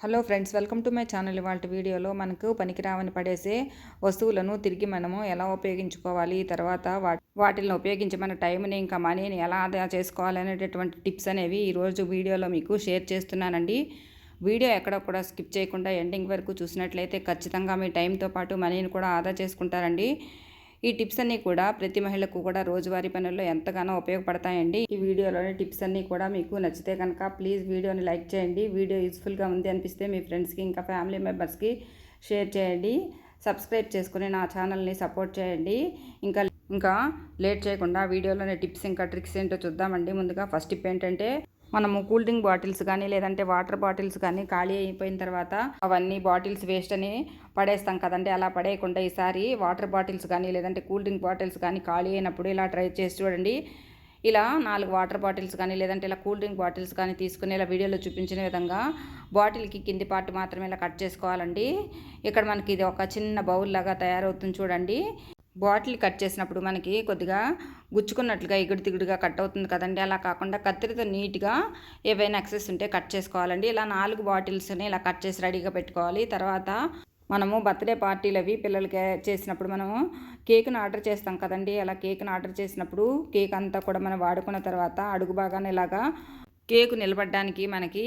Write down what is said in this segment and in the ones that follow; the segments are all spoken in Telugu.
Hello friends welcome to my channel. ఇవాళ వీడియోలో మనకు పనికిరావని పడేసే వస్తువులను తిరిగి మనము ఎలా ఉపయోగించుకోవాలి తర్వాత వా- వాటిని ఉపయోగించి మన టైంని ఇంకా మనీని ఎలా ఆదా చేసుకోవాలి అనేటటువంటి టిప్స్ అనేవి ఈరోజు వీడియోలో మీకు షేర్ చేస్తున్నానండి. వీడియో ఎక్కడ కూడా స్కిప్ చేయకుండా ఎండింగ్ వరకు చూసినట్లయితే ఖచ్చితంగా మీ టైంతో పాటు మనీని కూడా ఆదా చేసుకుంటారండి. ఈ టిప్స్ అన్నీ కూడా ప్రతి మహిళకు కూడా రోజువారీ పనుల్లో ఎంతగానో ఉపయోగపడతాయండి. ఈ వీడియోలోని టిప్స్ అన్నీ కూడా మీకు నచ్చితే కనుక ప్లీజ్ వీడియోని లైక్ చేయండి. వీడియో యూస్ఫుల్గా ఉంది అనిపిస్తే మీ ఫ్రెండ్స్కి ఇంకా ఫ్యామిలీ మెంబర్స్కి షేర్ చేయండి. సబ్స్క్రైబ్ చేసుకుని నా ఛానల్ని సపోర్ట్ చేయండి. ఇంకా ఇంకా లేట్ చేయకుండా వీడియోలోనే టిప్స్ ఇంకా ట్రిక్స్ ఏంటో చూద్దామండి. ముందుగా ఫస్ట్ టిప్ ఏంటంటే మనము కూల్ డ్రింక్ బాటిల్స్ కానీ లేదంటే వాటర్ బాటిల్స్ కానీ ఖాళీ అయిపోయిన తర్వాత అవన్నీ బాటిల్స్ వేస్ట్ అని పడేస్తాం కదండి. అలా పడేయకుండా ఈసారి వాటర్ బాటిల్స్ కానీ లేదంటే కూల్ డ్రింక్ బాటిల్స్ కానీ ఖాళీ అయినప్పుడు ఇలా ట్రై చేసి చూడండి. ఇలా నాలుగు వాటర్ బాటిల్స్ కానీ లేదంటే ఇలా కూల్ డ్రింక్ బాటిల్స్ కానీ తీసుకుని ఇలా వీడియోలో చూపించిన విధంగా బాటిల్కి కింది పార్ట్ మాత్రమే ఇలా కట్ చేసుకోవాలండి. ఇక్కడ మనకి ఇది ఒక చిన్న బౌల్ లాగా తయారవుతుంది చూడండి. బాటిల్ కట్ చేసినప్పుడు మనకి కొద్దిగా గుచ్చుకున్నట్లుగా ఎగుడు దిగుడుగా కట్ అవుతుంది కదండి. అలా కాకుండా కత్తిరితో నీట్గా ఏవైనా ఎక్సెస్ ఉంటే కట్ చేసుకోవాలండి. ఇలా నాలుగు బాటిల్స్ని ఇలా కట్ చేసి రెడీగా పెట్టుకోవాలి. తర్వాత మనము బర్త్డే పార్టీలు అవి పిల్లలకి చేసినప్పుడు మనము కేక్ను ఆర్డర్ చేస్తాం కదండి. అలా కేక్ను ఆర్డర్ చేసినప్పుడు కేక్ అంతా కూడా మనం వాడుకున్న తర్వాత అడుగు భాగాన్ని ఇలాగా కేకు నిలబడడానికి మనకి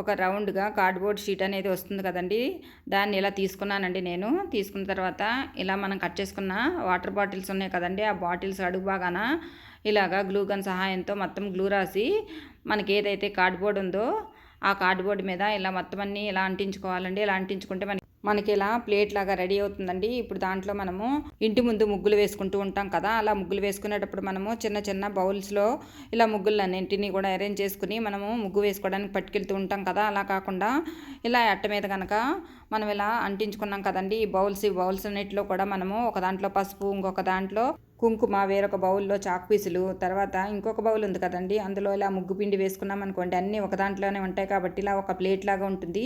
ఒక రౌండ్గా కార్డ్బోర్డ్ షీట్ అనేది వస్తుంది కదండి. దాన్ని ఇలా తీసుకున్నానండి నేను. తీసుకున్న తర్వాత ఇలా మనం కట్ చేసుకున్న వాటర్ బాటిల్స్ ఉన్నాయి కదండి. ఆ బాటిల్స్ అడుగు బాగాన ఇలాగా గ్లూ గన్ సహాయంతో మొత్తం గ్లూ రాసి మనకి ఏదైతే కార్డ్బోర్డ్ ఉందో ఆ కార్డ్బోర్డ్ మీద ఇలా మొత్తం అన్నీ ఇలా అంటించుకోవాలండి. ఇలా అంటించుకుంటే మనకి మనకి ఇలా ప్లేట్ లాగా రెడీ అవుతుందండి. ఇప్పుడు దాంట్లో మనము ఇంటి ముందు ముగ్గులు వేసుకుంటూ ఉంటాం కదా అలా ముగ్గులు వేసుకునేటప్పుడు మనము చిన్న చిన్న బౌల్స్లో ఇలా ముగ్గులన్నింటినీ కూడా అరేంజ్ చేసుకుని మనము ముగ్గు వేసుకోవడానికి పట్టుకెళ్తూ ఉంటాం కదా అలా కాకుండా ఇలా అట్ట మీద కనుక మనం ఇలా అంటించుకున్నాం కదండి. ఈ బౌల్స్ ఈ బౌల్స్ అన్నిటిలో కూడా మనము ఒక దాంట్లో పసుపు ఇంకొక దాంట్లో కుంకుమ వేరొక బౌల్లో చాక్ పీసులు తర్వాత ఇంకొక బౌల్ ఉంది కదండి. అందులో ఇలా ముగ్గు పిండి వేసుకున్నాం అనుకోండి అన్నీ ఒక దాంట్లోనే ఉంటాయి కాబట్టి ఇలా ఒక ప్లేట్ లాగా ఉంటుంది.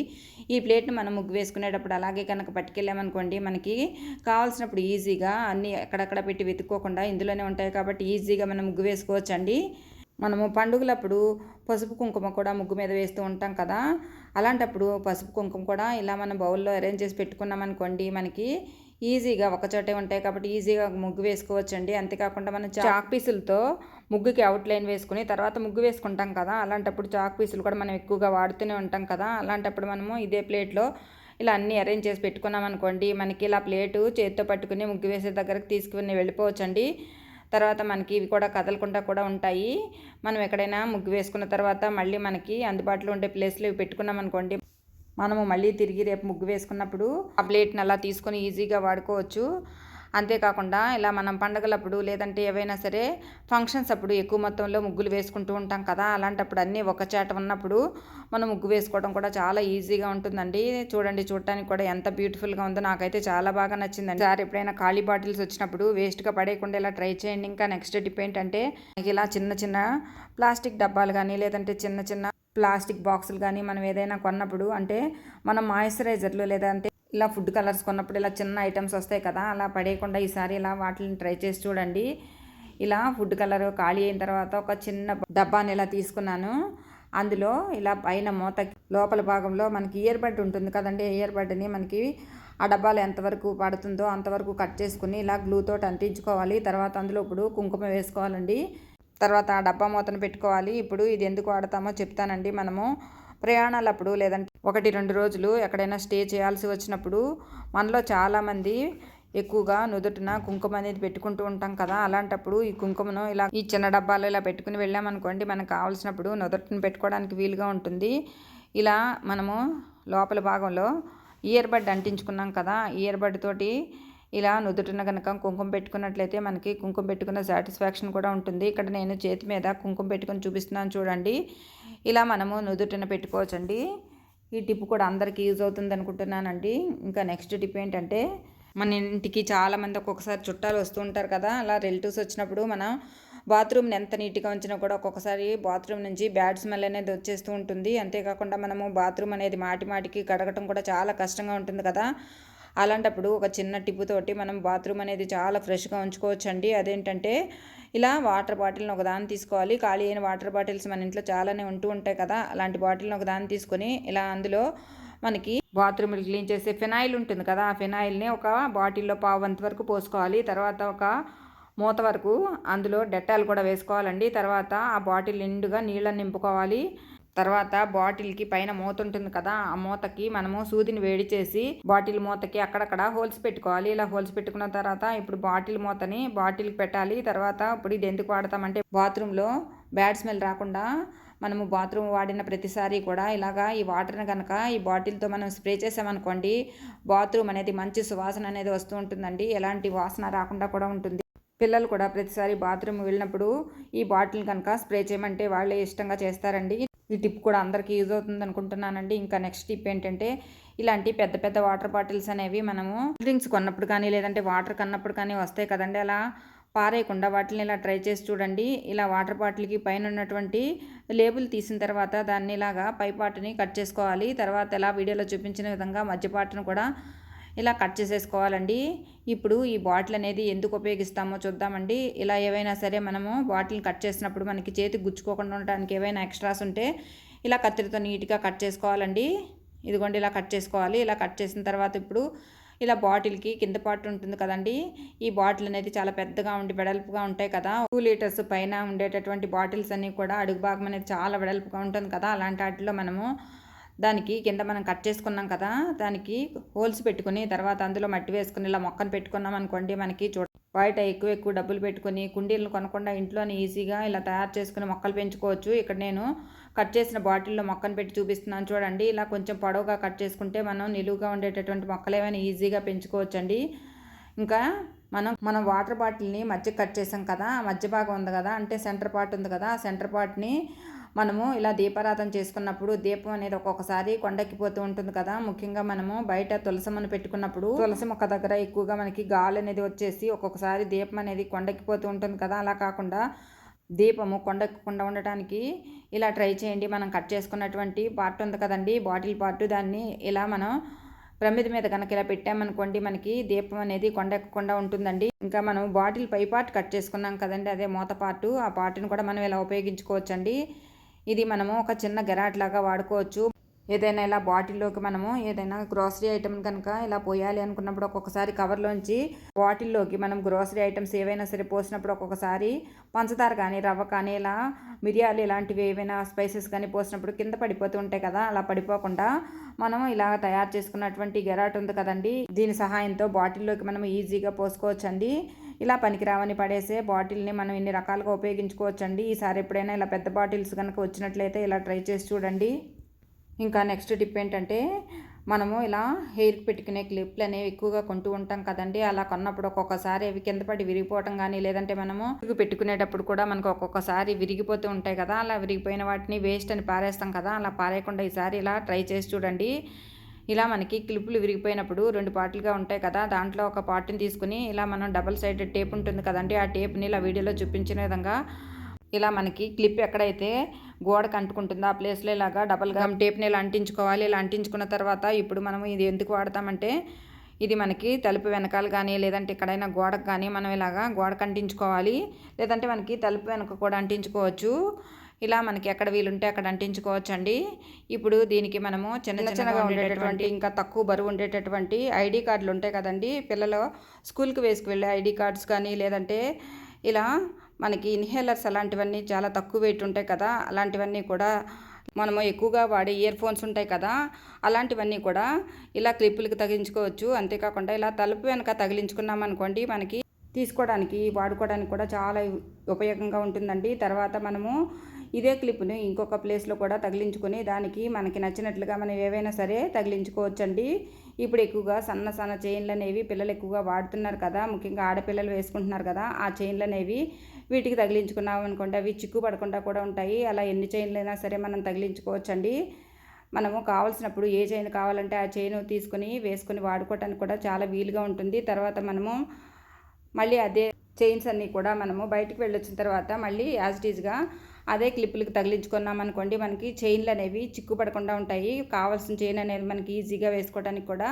ఈ ప్లేట్ని మనం ముగ్గు వేసుకునేటప్పుడు అలాగే కనుక పట్టుకెళ్ళామనుకోండి మనకి కావాల్సినప్పుడు ఈజీగా అన్నీ ఎక్కడెక్కడ పెట్టి వెతుక్కోకుండా ఇందులోనే ఉంటాయి కాబట్టి ఈజీగా మనం ముగ్గు వేసుకోవచ్చండి. మనము పండుగలప్పుడు పసుపు కుంకుమ కూడా ముగ్గు మీద వేస్తూ ఉంటాం కదా. అలాంటప్పుడు పసుపు కుంకుమ కూడా ఇలా మనం బౌల్లో అరేంజ్ చేసి పెట్టుకున్నాం అనుకోండి మనకి ఈజీగా ఒకచోటే ఉంటాయి కాబట్టి ఈజీగా ముగ్గు వేసుకోవచ్చండి. అంతేకాకుండా మనం చాక్ పీసులతో ముగ్గుకి అవుట్ లైన్ వేసుకుని తర్వాత ముగ్గు వేసుకుంటాం కదా. అలాంటప్పుడు చాక్ పీసులు కూడా మనం ఎక్కువగా వాడుతూనే ఉంటాం కదా. అలాంటప్పుడు మనము ఇదే ప్లేట్లో ఇలా అన్నీ అరేంజ్ చేసి పెట్టుకున్నాం అనుకోండి మనకి ఇలా ప్లేటు చేతితో పట్టుకుని ముగ్గు వేసే దగ్గరకు తీసుకుని వెళ్ళిపోవచ్చండి. తర్వాత మనకి ఇవి కూడా కదలకుండా కూడా ఉంటాయి. మనం ఎక్కడైనా ముగ్గు వేసుకున్న తర్వాత మళ్ళీ మనకి అందుబాటులో ఉండే ప్లేస్లో ఇవి పెట్టుకున్నాం అనుకోండి. మనము మళ్ళీ తిరిగి రేపు ముగ్గు వేసుకున్నప్పుడు ఆ ప్లేట్ని అలా తీసుకొని ఈజీగా వాడుకోవచ్చు. అంతేకాకుండా ఇలా మనం పండగలప్పుడు లేదంటే ఏవైనా సరే ఫంక్షన్స్ అప్పుడు ఎక్కువ మొత్తంలో ముగ్గులు వేసుకుంటూ ఉంటాం కదా అలాంటప్పుడు అన్నీ ఒకచేట ఉన్నప్పుడు మనం ముగ్గు వేసుకోవడం కూడా చాలా ఈజీగా ఉంటుందండి. చూడండి చూడటానికి కూడా ఎంత బ్యూటిఫుల్గా ఉందో నాకైతే చాలా బాగా నచ్చిందండి. సార్ ఎప్పుడైనా ఖాళీ బాటిల్స్ వచ్చినప్పుడు వేస్ట్గా పడేయకుండా ఇలా ట్రై చేయండి. ఇంకా నెక్స్ట్ టిప్ ఏంటంటే ఇలా చిన్న చిన్న ప్లాస్టిక్ డబ్బాలు కానీ లేదంటే చిన్న చిన్న ప్లాస్టిక్ బాక్సులు కానీ మనం ఏదైనా కొన్నప్పుడు అంటే మనం మాయిశ్చరైజర్లు లేదంటే ఇలా ఫుడ్ కలర్స్ కొన్నప్పుడు ఇలా చిన్న ఐటమ్స్ వస్తాయి కదా అలా పడేయకుండా ఈసారి ఇలా వాటిని ట్రై చేసి చూడండి. ఇలా ఫుడ్ కలర్ ఖాళీ అయిన తర్వాత ఒక చిన్న డబ్బాని ఇలా తీసుకున్నాను. అందులో ఇలా పైన మూత లోపల భాగంలో మనకి ఇయర్ బడ్ ఉంటుంది కదండి ఇయర్ బడ్ని మనకి ఆ డబ్బాలో ఎంతవరకు పడుతుందో అంతవరకు కట్ చేసుకుని ఇలా గ్లూతో అంటించుకోవాలి. తర్వాత అందులో ఇప్పుడు కుంకుమ వేసుకోవాలండి. తర్వాత ఆ డబ్బా మూతను పెట్టుకోవాలి. ఇప్పుడు ఇది ఎందుకు వాడతామో చెప్తానండి మనము. ప్రయాణాలప్పుడు లేదంటే ఒకటి రెండు రోజులు ఎక్కడైనా స్టే చేయాల్సి వచ్చినప్పుడు మనలో చాలామంది ఎక్కువగా నుదుటిన కుంకుమ అనేది పెట్టుకుంటూ ఉంటాం కదా. అలాంటప్పుడు ఈ కుంకుమను ఇలా ఈ చిన్న డబ్బాలో ఇలా పెట్టుకుని వెళ్ళామనుకోండి మనకు కావాల్సినప్పుడు నుదుటిని పెట్టుకోవడానికి వీలుగా ఉంటుంది. ఇలా మనము లోపల భాగంలో ఇయర్ బడ్ అంటించుకున్నాం కదా. ఇయర్ బడ్ తోటి ఇలా నుదుటిన కనుక కుంకుమ పెట్టుకున్నట్లయితే మనకి కుంకుమ పెట్టుకున్న సాటిస్ఫాక్షన్ కూడా ఉంటుంది. ఇక్కడ నేను చేతి మీద కుంకుమ పెట్టుకుని చూపిస్తున్నాను చూడండి. ఇలా మనము నుదుటిన పెట్టుకోవచ్చండి. ఈ టిప్ కూడా అందరికీ యూజ్ అవుతుంది అనుకుంటున్నానండి. ఇంకా నెక్స్ట్ టిప్ ఏంటంటే మన ఇంటికి చాలామంది ఒక్కొక్కసారి చుట్టాలు వస్తూ ఉంటారు కదా అలా రిలేటివ్స్ వచ్చినప్పుడు మనం బాత్రూమ్ని ఎంత నీట్గా ఉంచినా కూడా ఒక్కొక్కసారి బాత్రూమ్ నుంచి బ్యాడ్ స్మెల్ అనేది వచ్చేస్తూ ఉంటుంది. అంతేకాకుండా మనము బాత్రూమ్ అనేది మాటి మాటికి కడగటం కూడా చాలా కష్టంగా ఉంటుంది కదా. అలాంటప్పుడు ఒక చిన్న టిప్పుతోటి మనం బాత్రూమ్ అనేది చాలా ఫ్రెష్గా ఉంచుకోవచ్చండి. అదేంటంటే ఇలా వాటర్ బాటిల్ని ఒకదాన్ని తీసుకోవాలి. ఖాళీ అయిన వాటర్ బాటిల్స్ మన ఇంట్లో చాలానే ఉంటూ ఉంటాయి కదా అలాంటి బాటిల్ని ఒకదాన్ని తీసుకొని ఇలా అందులో మనకి బాత్రూమ్లు క్లీన్ చేసే ఫినాయిల్ ఉంటుంది కదా ఆ ఫినాయిల్ని ఒక బాటిల్లో పావు వరకు పోసుకోవాలి. తర్వాత ఒక మూత వరకు అందులో డెట్టాలు కూడా వేసుకోవాలండి. తర్వాత ఆ బాటిల్ నిండుగా నీళ్ళని నింపుకోవాలి. తర్వాత బాటిల్కి పైన మూత ఉంటుంది కదా ఆ మూతకి మనము సూదిని వేడి చేసి బాటిల్ మూతకి అక్కడక్కడ హోల్స్ పెట్టుకోవాలి. ఇలా హోల్స్ పెట్టుకున్న తర్వాత ఇప్పుడు బాటిల్ మూతని బాటిల్కి పెట్టాలి. తర్వాత ఇప్పుడు ఇది ఎందుకు వాడతామంటే బాత్రూంలో బ్యాడ్ స్మెల్ రాకుండా మనము బాత్రూమ్ వాడిన ప్రతిసారి కూడా ఇలాగా ఈ వాటర్ని కనుక ఈ బాటిల్తో మనం స్ప్రే చేసామనుకోండి బాత్రూమ్ అనేది మంచి సువాసన అనేది వస్తూ ఉంటుందండి. ఎలాంటి వాసన రాకుండా కూడా ఉంటుంది. పిల్లలు కూడా ప్రతిసారి బాత్రూమ్ వెళ్ళినప్పుడు ఈ బాటిల్ కనుక స్ప్రే చేయమంటే వాళ్ళే ఇష్టంగా చేస్తారండి. ఈ టిప్ కూడా అందరికీ యూజ్ అవుతుంది అనుకుంటున్నానండి. ఇంకా నెక్స్ట్ టిప్ ఏంటంటే ఇలాంటి పెద్ద పెద్ద వాటర్ బాటిల్స్ అనేవి మనము డ్రింక్స్ కొన్నప్పుడు కానీ లేదంటే వాటర్ కన్నప్పుడు కానీ వస్తాయి కదండి. అలా పారేయకుండా వాటిని ఇలా ట్రై చేసి చూడండి. ఇలా వాటర్ బాటిల్కి పైన ఉన్నటువంటి లేబుల్ తీసిన తర్వాత దాన్ని ఇలాగా పై పాటుని కట్ చేసుకోవాలి. తర్వాత ఇలా వీడియోలో చూపించిన విధంగా మధ్య పాటును కూడా ఇలా కట్ చేసేసుకోవాలండి. ఇప్పుడు ఈ బాటిల్ అనేది ఎందుకు ఉపయోగిస్తామో చూద్దామండి. ఇలా ఏవైనా సరే మనము బాటిల్ని కట్ చేసినప్పుడు మనకి చేతికి గుచ్చుకోకుండా ఉండడానికి ఏవైనా ఎక్స్ట్రాస్ ఉంటే ఇలా కత్తిరితో నీట్గా కట్ చేసుకోవాలండి. ఇదిగోండి ఇలా కట్ చేసుకోవాలి. ఇలా కట్ చేసిన తర్వాత ఇప్పుడు ఇలా బాటిల్కి కింద పాటు ఉంటుంది కదండి. ఈ బాటిల్ అనేది చాలా పెద్దగా ఉండి వెడల్పుగా ఉంటాయి కదా. టూ లీటర్స్ పైన ఉండేటటువంటి బాటిల్స్ అన్నీ కూడా అడుగు భాగం అనేది చాలా వెడల్పుగా ఉంటుంది కదా. అలాంటి వాటిలో మనము దానికి కింద మనం కట్ చేసుకున్నాం కదా దానికి హోల్స్ పెట్టుకుని తర్వాత అందులో మట్టి వేసుకుని ఇలా మొక్కను పెట్టుకున్నాం అనుకోండి మనకి చూడ బయట ఎక్కువ ఎక్కువ డబ్బులు పెట్టుకుని కుండీలను కొనకుండా ఇంట్లోనే ఈజీగా ఇలా తయారు చేసుకుని మొక్కలు పెంచుకోవచ్చు. ఇక్కడ నేను కట్ చేసిన బాటిల్లో మొక్కను పెట్టి చూపిస్తున్నాను చూడండి. ఇలా కొంచెం పొడవుగా కట్ చేసుకుంటే మనం నిలువుగా ఉండేటటువంటి మొక్కలు ఏమైనా ఈజీగా పెంచుకోవచ్చండి. ఇంకా మనం మనం వాటర్ బాటిల్ని మధ్య కట్ చేసాం కదా మధ్య భాగం ఉంది కదా అంటే సెంటర్ పార్ట్ ఉంది కదా ఆ సెంటర్ పార్ట్ని మనము ఇలా దీపారాధన చేసుకున్నప్పుడు దీపం అనేది ఒక్కొక్కసారి కొండెక్కిపోతూ ఉంటుంది కదా. ముఖ్యంగా మనము బయట తులసమ్మను పెట్టుకున్నప్పుడు తులసి మొక్క దగ్గర ఎక్కువగా మనకి గాలి అనేది వచ్చేసి ఒక్కొక్కసారి దీపం అనేది కొండెక్కిపోతూ ఉంటుంది కదా. అలా కాకుండా దీపము కొండెక్కకుండా ఉండటానికి ఇలా ట్రై చేయండి. మనం కట్ చేసుకున్నటువంటి పార్ట్ ఉంది కదండి. బాటిల్ పార్ట్ దాన్ని ఇలా మనం ప్రమిది మీద కనుక ఇలా పెట్టామనుకోండి మనకి దీపం అనేది కొండెక్కకుండా ఉంటుందండి. ఇంకా మనం బాటిల్ పై పార్ట్ కట్ చేసుకున్నాం కదండి. అదే మూత పార్టు. ఆ పార్ట్ని కూడా మనం ఇలా ఉపయోగించుకోవచ్చండి. ఇది మనము ఒక చిన్న గెరాట్ లాగా వాడుకోవచ్చు. ఏదైనా ఇలా బాటిల్లోకి మనము ఏదైనా గ్రోసరీ ఐటమ్ కనుక ఇలా పోయాలి అనుకున్నప్పుడు ఒక్కొక్కసారి కవర్లోంచి బాటిల్లోకి మనం గ్రోసరీ ఐటమ్స్ ఏవైనా సరే పోసినప్పుడు ఒక్కొక్కసారి పంచదార కానీ రవ్వ కానీ ఇలా మిరియాలు ఇలాంటివి ఏవైనా స్పైసెస్ కానీ పోసినప్పుడు కింద పడిపోతూ ఉంటాయి కదా అలా పడిపోకుండా మనం ఇలా తయారు చేసుకున్నటువంటి గెరాట్ ఉంది కదండి. దీని సహాయంతో బాటిల్లోకి మనం ఈజీగా పోసుకోవచ్చండి. ఇలా పనికిరావని పడేసే బాటిల్ని మనం ఇన్ని రకాలుగా ఉపయోగించుకోవచ్చండి. ఈసారి ఎప్పుడైనా ఇలా పెద్ద బాటిల్స్ కనుక వచ్చినట్లయితే ఇలా ట్రై చేసి చూడండి. ఇంకా నెక్స్ట్ టిప్ ఏంటంటే మనము ఇలా హెయిర్ పెట్టుకునే క్లిప్లు అనేవి ఎక్కువగా కొంటూ ఉంటాం కదండి. అలా కొన్నప్పుడు ఒక్కొక్కసారి అవి కింద పడి విరిగిపోవటం కానీ లేదంటే మనము పెట్టుకునేటప్పుడు కూడా మనకు ఒక్కొక్కసారి విరిగిపోతూ ఉంటాయి కదా. అలా విరిగిపోయిన వాటిని వేస్ట్ అని పారేస్తాం కదా. అలా పారేయకుండా ఈసారి ఇలా ట్రై చేసి చూడండి. ఇలా మనకి క్లిప్పులు విరిగిపోయినప్పుడు రెండు పార్టులుగా ఉంటాయి కదా దాంట్లో ఒక పార్ట్ని తీసుకుని ఇలా మనం డబల్ సైడెడ్ టేప్ ఉంటుంది కదండి ఆ టేప్ని ఇలా వీడియోలో చూపించిన విధంగా ఇలా మనకి క్లిప్ ఎక్కడైతే గోడకు అంటుకుంటుందో ఆ ప్లేస్లో ఇలాగా డబల్ గమ్ టేప్ని ఇలా అంటించుకోవాలి. ఇలా అంటించుకున్న తర్వాత ఇప్పుడు మనం ఇది ఎందుకు వాడతామంటే ఇది మనకి తలుపు వెనకాల కానీ లేదంటే ఎక్కడైనా గోడకు కానీ మనం ఇలాగా గోడకు అంటించుకోవాలి. లేదంటే మనకి తలుపు వెనక కూడా అంటించుకోవచ్చు. ఇలా మనకి ఎక్కడ వీలుంటే అక్కడ అంటించుకోవచ్చు అండి ఇప్పుడు దీనికి మనము చిన్న చిన్నగా ఉండేటటువంటి ఇంకా తక్కువ బరువు ఉండేటటువంటి ఐడి కార్డులు ఉంటాయి కదండి. పిల్లలు స్కూల్కి వేసుకు వెళ్ళే ఐడి కార్డ్స్ కానీ లేదంటే ఇలా మనకి ఇన్హేలర్స్ అలాంటివన్నీ చాలా తక్కువ వెయిట్ ఉంటాయి కదా. అలాంటివన్నీ కూడా మనము ఎక్కువగా వాడే ఇయర్ ఫోన్స్ ఉంటాయి కదా. అలాంటివన్నీ కూడా ఇలా క్లిప్పులకి తగిలించుకోవచ్చు. అంతేకాకుండా ఇలా తలుపు వెనక తగిలించుకున్నాం అనుకోండి మనకి తీసుకోవడానికి వాడుకోవడానికి కూడా చాలా ఉపయోగంగా ఉంటుందండి. తర్వాత మనము ఇదే క్లిప్ను ఇంకొక ప్లేస్లో కూడా తగిలించుకొని దానికి మనకి నచ్చినట్లుగా మనం ఏవైనా సరే తగిలించుకోవచ్చండి. ఇప్పుడు ఎక్కువగా సన్న సన్న చైన్లు అనేవి పిల్లలు ఎక్కువగా వాడుతున్నారు కదా ముఖ్యంగా ఆడపిల్లలు వేసుకుంటున్నారు కదా ఆ చైన్లు అనేవి వీటికి తగిలించుకున్నాం అనుకోండి అవి చిక్కు పడకుండా కూడా ఉంటాయి. అలా ఎన్ని చైన్లు అయినా సరే మనం తగిలించుకోవచ్చండి. మనము కావాల్సినప్పుడు ఏ చైన్ కావాలంటే ఆ చైన్ తీసుకొని వేసుకొని వాడుకోవటానికి కూడా చాలా వీలుగా ఉంటుంది. తర్వాత మనము మళ్ళీ అదే చైన్స్ అన్నీ కూడా మనము బయటికి వెళ్ళొచ్చిన తర్వాత మళ్ళీ యాజ్ ఇట్ ఈజ్గా అదే క్లిప్పులకు తగిలించుకున్నాం అనుకోండి మనకి చైన్లు అనేవి చిక్కుపడకుండా ఉంటాయి. కావాల్సిన చైన్ అనేది మనకి ఈజీగా వేసుకోవడానికి కూడా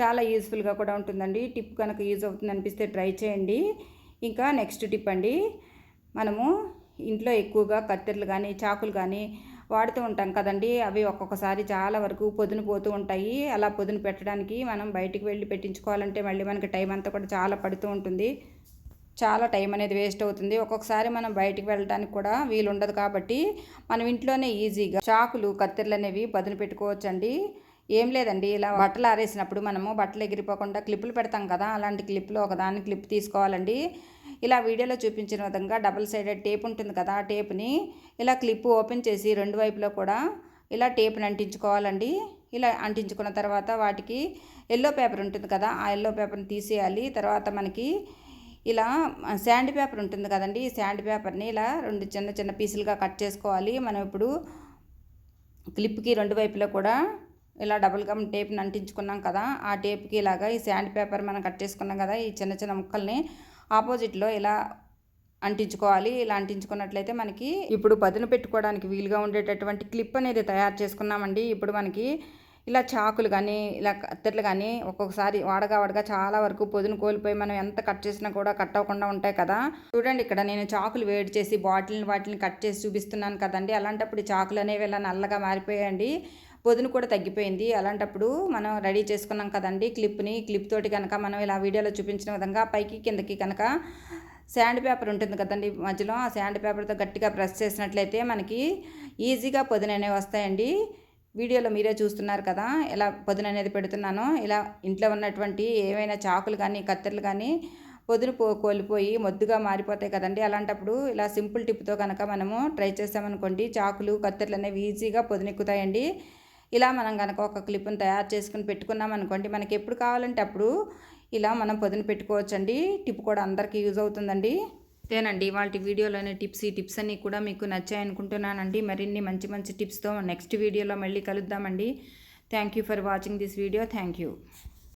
చాలా యూస్ఫుల్గా కూడా ఉంటుందండి. టిప్ కనుక యూజ్ అవుతుంది అనిపిస్తే ట్రై చేయండి. ఇంకా నెక్స్ట్ టిప్ అండి మనము ఇంట్లో ఎక్కువగా కత్తెరలు కానీ చాకులు కానీ వాడుతూ ఉంటాం కదండి. అవి ఒక్కొక్కసారి చాలా వరకు పొదును పోతూ ఉంటాయి. అలా పొదును పెట్టడానికి మనం బయటికి వెళ్ళి పెట్టించుకోవాలంటే మళ్ళీ మనకి టైం అంతా కూడా చాలా పడుతూ ఉంటుంది. చాలా టైం అనేది వేస్ట్ అవుతుంది. ఒక్కొక్కసారి మనం బయటికి వెళ్ళడానికి కూడా వీలుండదు కాబట్టి మనం ఇంట్లోనే ఈజీగా చాకులు కత్తెరలు అనేవి పదును పెట్టుకోవచ్చండి. ఏం లేదండి ఇలా బట్టలు ఆరేసినప్పుడు మనము బట్టలు ఎగిరిపోకుండా క్లిప్పులు పెడతాం కదా అలాంటి క్లిప్లో ఒకదాన్ని క్లిప్ తీసుకోవాలండి. ఇలా వీడియోలో చూపించిన విధంగా డబుల్ సైడెడ్ టేప్ ఉంటుంది కదా ఆ టేప్ని ఇలా క్లిప్ ఓపెన్ చేసి రెండు వైపులో కూడా ఇలా టేప్ని అంటించుకోవాలండి. ఇలా అంటించుకున్న తర్వాత వాటికి ఎల్లో పేపర్ ఉంటుంది కదా ఆ ఎల్లో పేపర్ని తీసేయాలి. తర్వాత మనకి ఇలా శాండ్ పేపర్ ఉంటుంది కదండి ఈ శాండ్ పేపర్ని ఇలా రెండు చిన్న చిన్న పీసులుగా కట్ చేసుకోవాలి. మనం ఇప్పుడు క్లిప్కి రెండు వైపులో కూడా ఇలా డబుల్ గమ్ టేప్ని అంటించుకున్నాం కదా ఆ టేప్కి ఇలాగా ఈ శాండ్ పేపర్ మనం కట్ చేసుకున్నాం కదా ఈ చిన్న చిన్న ముక్కల్ని ఆపోజిట్లో ఇలా అంటించుకోవాలి. ఇలా అంటించుకున్నట్లయితే మనకి ఇప్పుడు పదును పెట్టుకోవడానికి వీలుగా ఉండేటటువంటి క్లిప్ అనేది తయారు చేసుకున్నామండి. ఇప్పుడు మనకి ఇలా చాకులు కానీ ఇలా కత్తెరలు కానీ ఒక్కొక్కసారి వాడగా వాడగా చాలా వరకు పొదును కోల్పోయి మనం ఎంత కట్ చేసినా కూడా కట్ అవ్వకుండా ఉంటాయి కదా. చూడండి ఇక్కడ నేను చాకులు వేడి చేసి బాటిల్ని వాటిని కట్ చేసి చూపిస్తున్నాను కదండి. అలాంటప్పుడు చాకులు అనేవి ఇలా నల్లగా మారిపోయాయండి. పొదును కూడా తగ్గిపోయింది. అలాంటప్పుడు మనం రెడీ చేసుకున్నాం కదండి క్లిప్ని. క్లిప్ తోటి కనుక మనం ఇలా వీడియోలో చూపించిన విధంగా పైకి కిందకి కనుక శాండ్ పేపర్ ఉంటుంది కదండి మధ్యలో ఆ శాండ్ పేపర్తో గట్టిగా ప్రెస్ చేసినట్లయితే మనకి ఈజీగా పొదున అనేవి వస్తాయండి. వీడియోలో మీరే చూస్తున్నారు కదా ఎలా పొదును అనేది పెడుతున్నాను ఇలా ఇంట్లో ఉన్నటువంటి ఏవైనా చాకులు కానీ కత్తెరలు కానీ పొదును పో కోల్పోయి మొద్దుగా మారిపోతాయి కదండి. అలాంటప్పుడు ఇలా సింపుల్ టిప్తో కనుక మనము ట్రై చేసామనుకోండి చాకులు కత్తెరలు అనేవి ఈజీగా పొదునెక్కుతాయండి. ఇలా మనం కనుక ఒక క్లిప్ను తయారు చేసుకుని పెట్టుకున్నాం అనుకోండి మనకి ఎప్పుడు కావాలంటే అప్పుడు ఇలా మనం పొదును పెట్టుకోవచ్చండి. టిప్ కూడా అందరికీ యూజ్ అవుతుందండి. అంతేనండి. ఇవాళ వీడియోలోని టిప్స్ ఈ టిప్స్ అన్నీ కూడా మీకు నచ్చాయి అనుకుంటున్నానండి. మరిన్ని మంచి మంచి టిప్స్తో నెక్స్ట్ వీడియోలో మళ్ళీ కలుద్దామండి. Thank you for watching this video. Thank you.